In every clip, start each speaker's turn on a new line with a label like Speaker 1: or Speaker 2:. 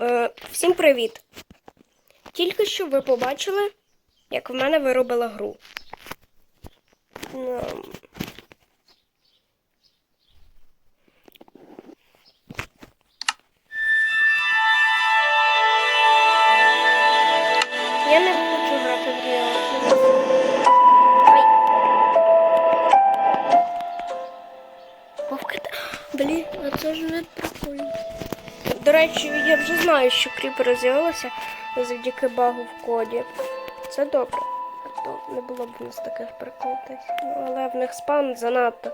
Speaker 1: Е, всім привіт! Тільки що ви побачили, як в мене виробила гру. Речі, я вже знаю, що кріпери з'явилися завдяки багу в коді. Це добре. То не було б у нас таких приколів. Ну, але в них спаун занадто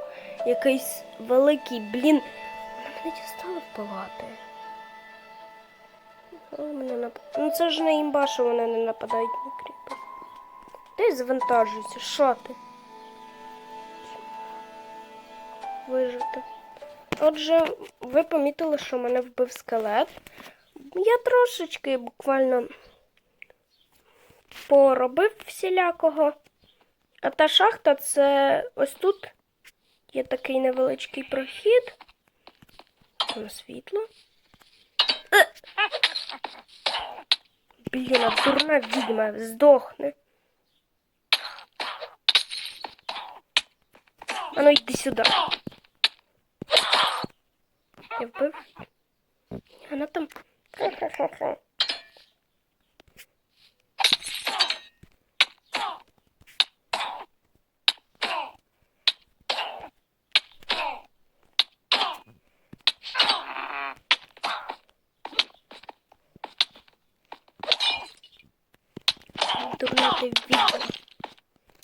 Speaker 1: якийсь великий, блін. Вони мене дістали вбивати. Нап... Ну це ж не імба, що вони не нападають на кріпер. Десь завантажуйся, що ти? Вижити. Отже, ви помітили, що мене вбив скелет. Я трошечки буквально поробив всілякого. А та шахта це ось тут є такий невеличкий прохід. На світло. Е! Блін, а дурна відьма, здохне. А ну йди сюди. Я вбив. Вона там.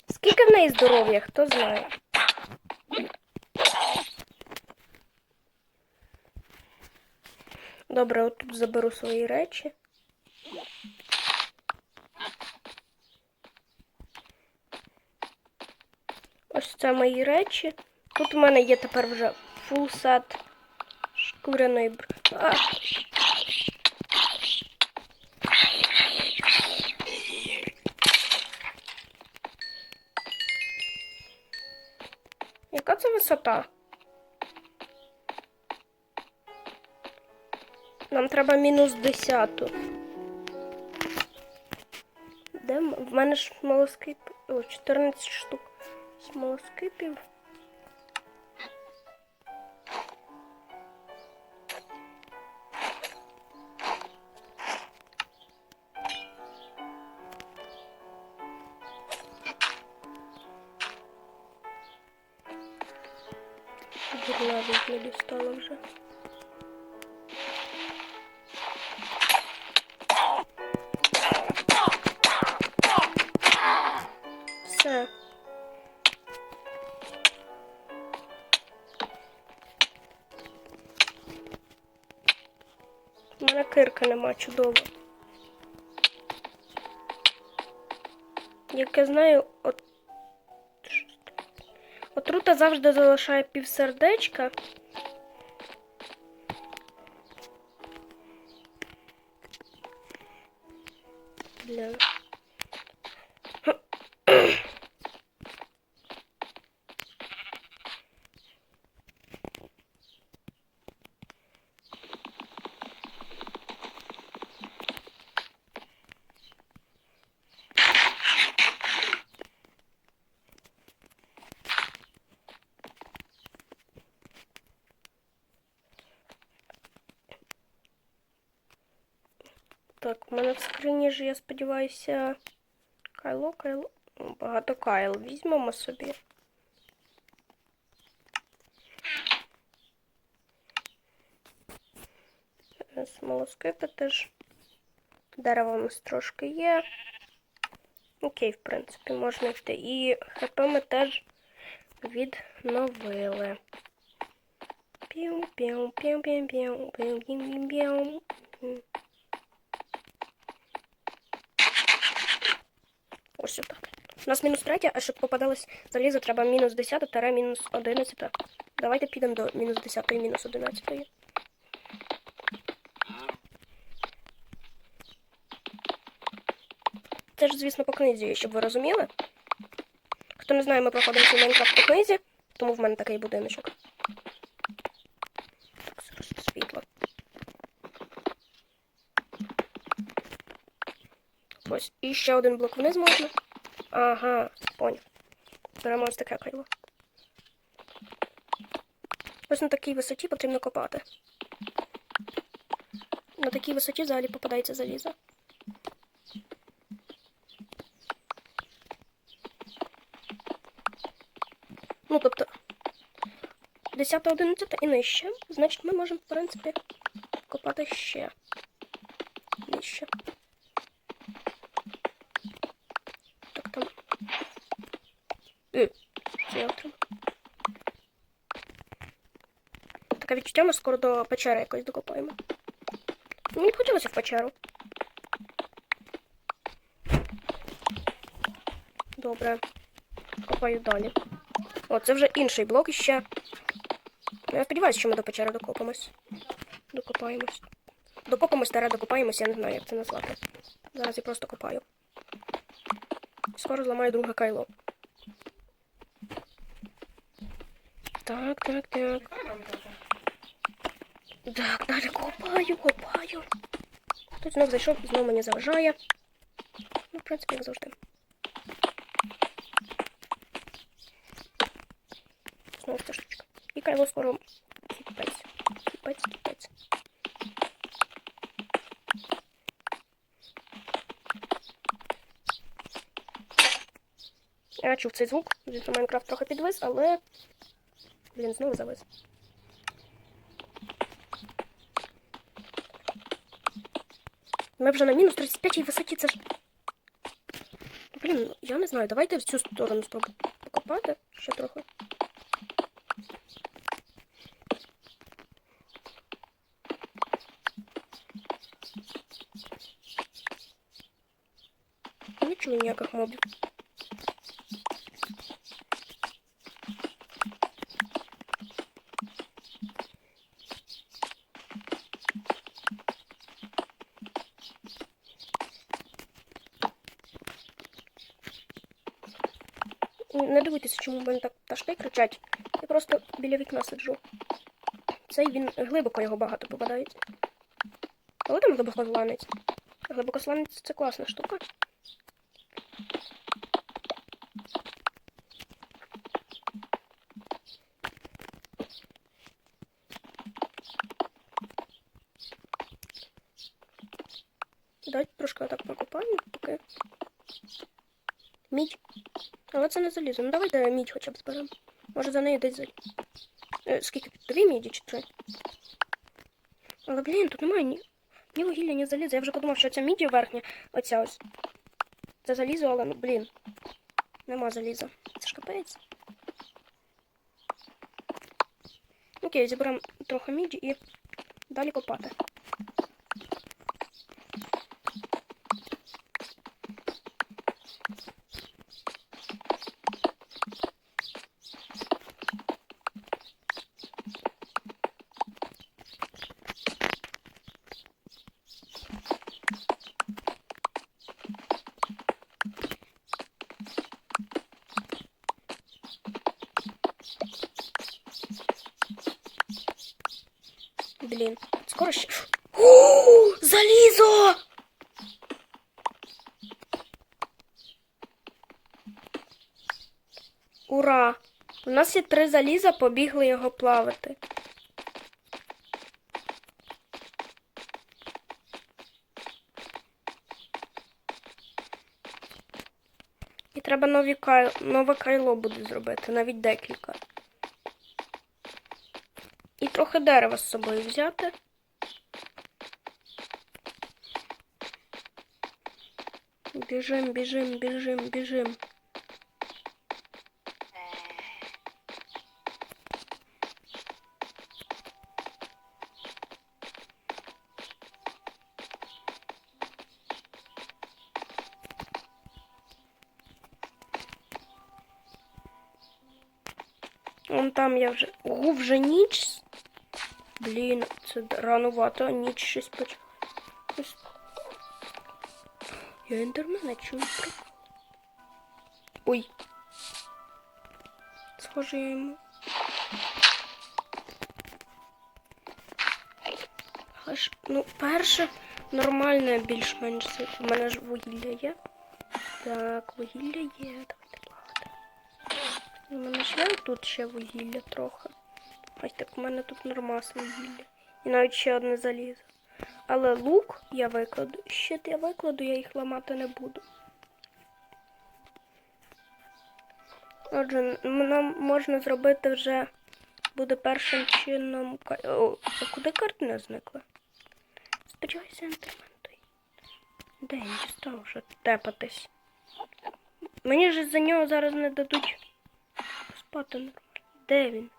Speaker 1: Скільки в неї здоров'я, хто знає? Добре, отут заберу свої речі. Ось це мої речі. Тут у мене є тепер вже фул сет шкуряної бр... Яка це висота? Нам треба мінус десяту. Де в мене ж смолоскип. О, 14 штук смолоскипів. Дурна не дістала вже. Кирка нема чудово. Як я знаю, от... отрута завжди залишає півсердечка. Бля. Так, у мене в скрині ж, я сподіваюся, кайло, кайло. Багато кайл. Візьмемо собі. Смолоскипи теж. Дерева у нас трошки є. Окей, в принципі, можна йти. І ХП ми теж відновили. Піу, Ось отак. У нас мінус третя, а щоб попадалось залізо, треба мінус 10 та мінус 11. Давайте підемо до мінус 10 і мінус 11. Це ж, звісно, по книзі, щоб ви розуміли. Хто не знає, ми проходимо Майнкрафт по книзі, тому в мене такий будиночок. Так, зараз світло Ось. І ще один блок вниз можна. Ага, поняв. Беремо ось таке кайло. Ось на такій висоті потрібно копати. На такій висоті взагалі попадається залізо. Ну, тобто, 10, 11 і нижче. Значить, ми можемо, в принципі, копати ще нижче. Так там. Е, що я отримав? Таке відчуття, ми скоро до печери якось докопаємо. Мені б хотілося в печеру. Добре. Копаю далі. О, це вже інший блок іще. Ну, Я сподіваюся, що ми до печери докопамось. Докопаємось. Докопамось, таре докопаємось, я не знаю, як це назвати. Зараз я просто копаю. Скоро зламаю друге кайло. Так, так, так. Так, далі копаю, копаю. Тут знов зайшов, знов мені заважає. Ну, в принципі, як завжди. Знову ця штучка. І кайло скоро кіпець. Кіпець, кіпець. Я чув цей звук, звісно, Майнкрафт трохи підвис, але він знову завис. Ми вже на мінус 35 висоті, це ж. Блін, я не знаю, давайте в цю сторону спробуємо покопати ще трохи. Не чую ніяких мобів. Не дивитися, чому в мене так пташки кричать. Я просто біля вікна сиджу. Цей він глибоко його багато попадається. Але там глибокосланець. Глибокосланець це класна штука. Давайте трошки отак покопаємо, поки. Мідь. Але це не залізо. Ну давайте мідь хоча б зберемо. Може за неї десь залізо. Е, скільки? Дві міді чи три? Але блін, тут немає ні, ні вугілля, ні заліза. Я вже подумав, що ця мідь верхня, оця ось. Це залізо, але ну блін. Нема заліза. Це ж капець. Окей, зіберемо трохи міді і далі копати. Скоро. О, залізо! Ура! У нас є три заліза, побігли його плавати. І треба нові кай... нове кайло буде зробити, навіть декілька. І трохи дерева з собою взяти. Біжим, біжим, біжим, біжим. Вон там я вже. Ого, вже ніч. Блін, це ранувато, ніч щось почала. Я ендермена чую. Ой. Схоже, я йому. Ну, перше, нормальне більш-менш. У мене ж вугілля є. Так, вугілля є. Давайте плавати. У мене є тут ще вугілля трохи. Ось так у мене тут нормас вугілля. І навіть ще одне залізо. Але лук я викладу. Щит я викладу, я їх ламати не буду. Отже, нам можна зробити вже буде першим чином. О, а куди картина зникла? Сподіваюся, ентермен той. Де він дістав вже тепатись? Мені ж за нього зараз не дадуть спати нормально. Де він?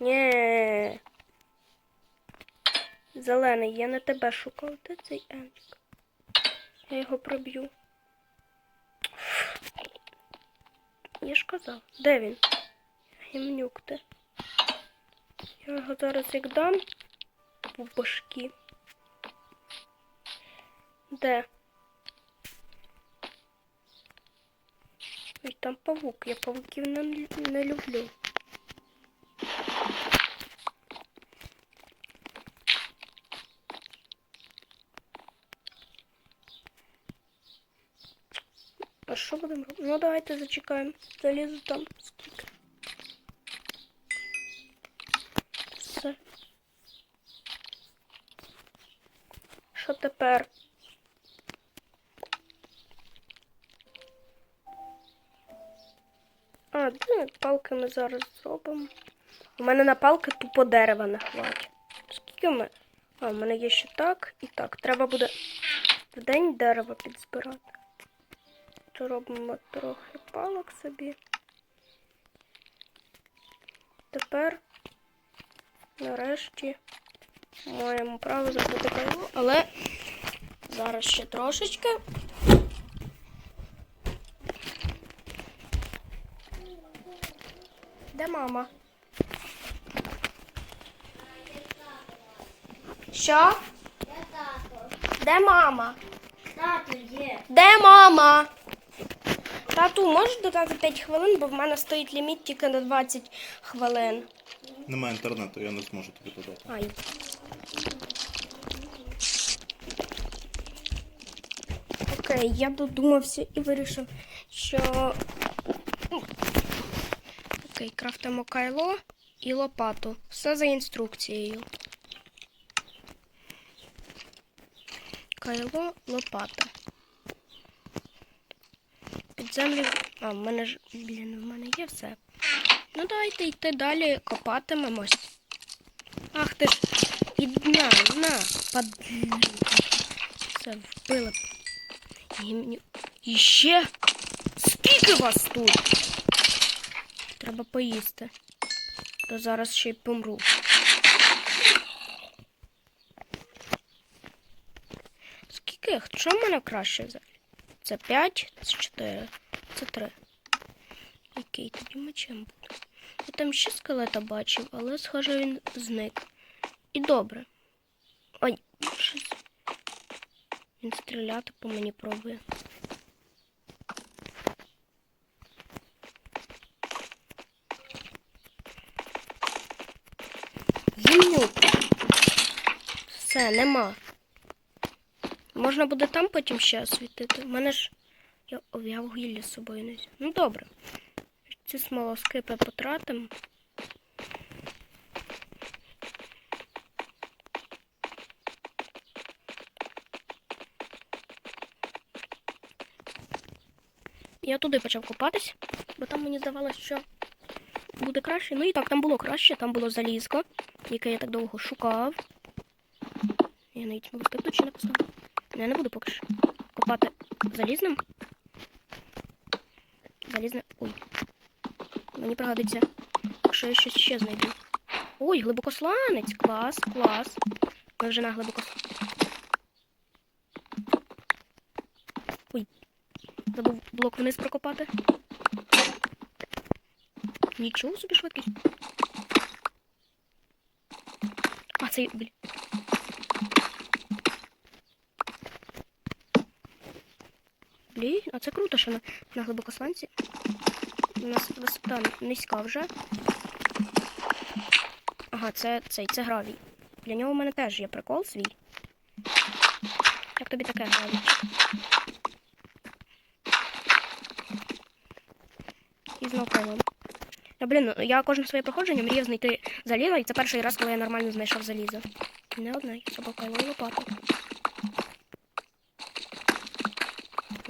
Speaker 1: Нє. Зелений, я не тебе шукав. Де цей Енчик? Я його проб'ю. Я ж казав. Де він? Гімнюк ти. Я його зараз як дам по башки. Де? Ой, там павук. Я павуків не, не люблю. А що будемо робити? Ну давайте зачекаємо. Залізу там. Все. Що тепер? А, де палки ми зараз зробимо? У мене на палки тупо дерева не хватить. Скільки мене? А, у мене є ще так і так. Треба буде в день дерева підзбирати. То робимо трохи палок собі. Тепер нарешті маємо право забути кайло, але зараз ще трошечки. Де мама? Що? Де мама?
Speaker 2: Тато є.
Speaker 1: Де мама? Тату, можеш додати 5 хвилин, бо в мене стоїть ліміт тільки на 20 хвилин.
Speaker 3: Немає інтернету, я не зможу тобі додати.
Speaker 1: Ай. Окей, я додумався і вирішив, що. Окей, крафтимо кайло і лопату. Все за інструкцією. Кайло, лопата. Землю. А, в мене ж. Блін, в мене є все. Ну, давайте йти далі, копатимемось. Ах ти ж, під на, на, падлюка. Все, вбила. Гімню. І ще? Скільки вас тут? Треба поїсти. То зараз ще й помру. Скільки? Що в мене краще взагалі? Це 5, це 4, це 3. Окей, тоді мечем буду. Я там ще скелета бачив, але схоже він зник. І добре. Ой, щось. Він стріляти по мені пробує. Все, нема. Можна буде там потім ще освітити. У мене ж. Я, я вугілля з собою не взяв. Ну добре. Ці смолоскипи потратимо. Я туди почав копатись, бо там мені здавалося, що буде краще. Ну і так, там було краще, там було залізко, яке я так довго шукав. Я навіть смолоскип тут ще не поставив. Ну, Я не буду поки що копати залізним. Залізне. Ой. Мені пригодиться, якщо я щось ще знайду. Ой, глибокосланець. Клас, клас. Ми вже на глибокосланець. Ой. Забув блок вниз прокопати. Нічого собі швидкість. А, це. Блін. Блін, а це круто, що на, на глибокосланці. У нас висота низька вже. Ага, це цей, це гравій. Для нього в мене теж є прикол свій. Як тобі таке грають? І знов колом. Та блін, ну, я кожне своє проходження мріяв знайти залізо, і це перший раз, коли я нормально знайшов залізо. Не одна, я собі і лопату.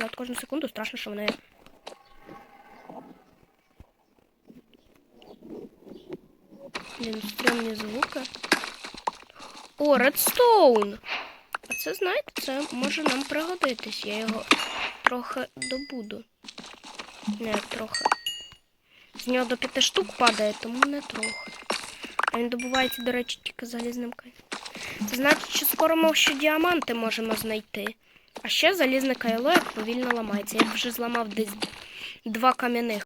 Speaker 1: Але от кожну секунду страшно, що вони. Блін, стрімні звуки. О, редстоун! А це, знаєте, це може нам пригодитись. Я його трохи добуду. Не, трохи. З нього до п'яти штук падає, тому не трохи. А він добувається, до речі, тільки залізним кай. Це значить, що скоро ми ще діаманти можемо знайти. Ще залізне кайло як повільно ламається. Я вже зламав десь два кам'яних